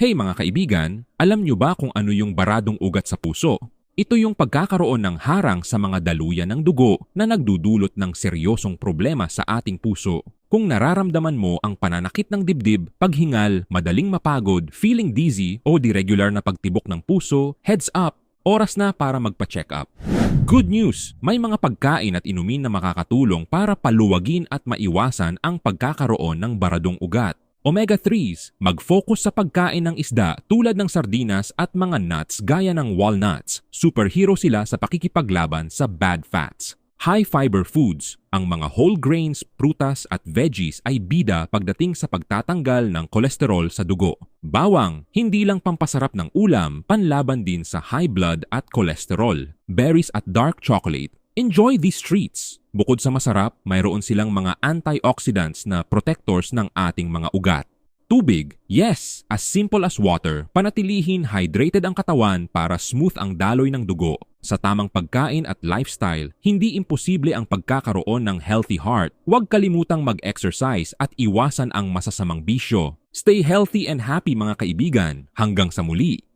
Hey mga kaibigan, alam nyo ba kung ano yung baradong ugat sa puso? Ito yung pagkakaroon ng harang sa mga daluyan ng dugo na nagdudulot ng seryosong problema sa ating puso. Kung nararamdaman mo ang pananakit ng dibdib, paghingal, madaling mapagod, feeling dizzy o irregular na pagtibok ng puso, heads up! Oras na para magpa-check up. Good news! May mga pagkain at inumin na makakatulong para paluwagin at maiwasan ang pagkakaroon ng baradong ugat. Omega-3s, mag-focus sa pagkain ng isda tulad ng sardinas at mga nuts gaya ng walnuts. Superhero sila sa pakikipaglaban sa bad fats. High-fiber foods, ang mga whole grains, prutas at veggies ay bida pagdating sa pagtatanggal ng kolesterol sa dugo. Bawang, hindi lang pampasarap ng ulam, panlaban din sa high blood at kolesterol. Berries at dark chocolate, Enjoy these treats. Bukod sa masarap, mayroon silang mga antioxidants na protectors ng ating mga ugat. Tubig, yes, as simple as water, panatilihin hydrated ang katawan para smooth ang daloy ng dugo. Sa tamang pagkain at lifestyle, hindi imposible ang pagkakaroon ng healthy heart. Huwag kalimutang mag-exercise at iwasan ang masasamang bisyo. Stay healthy and happy mga kaibigan. Hanggang sa muli.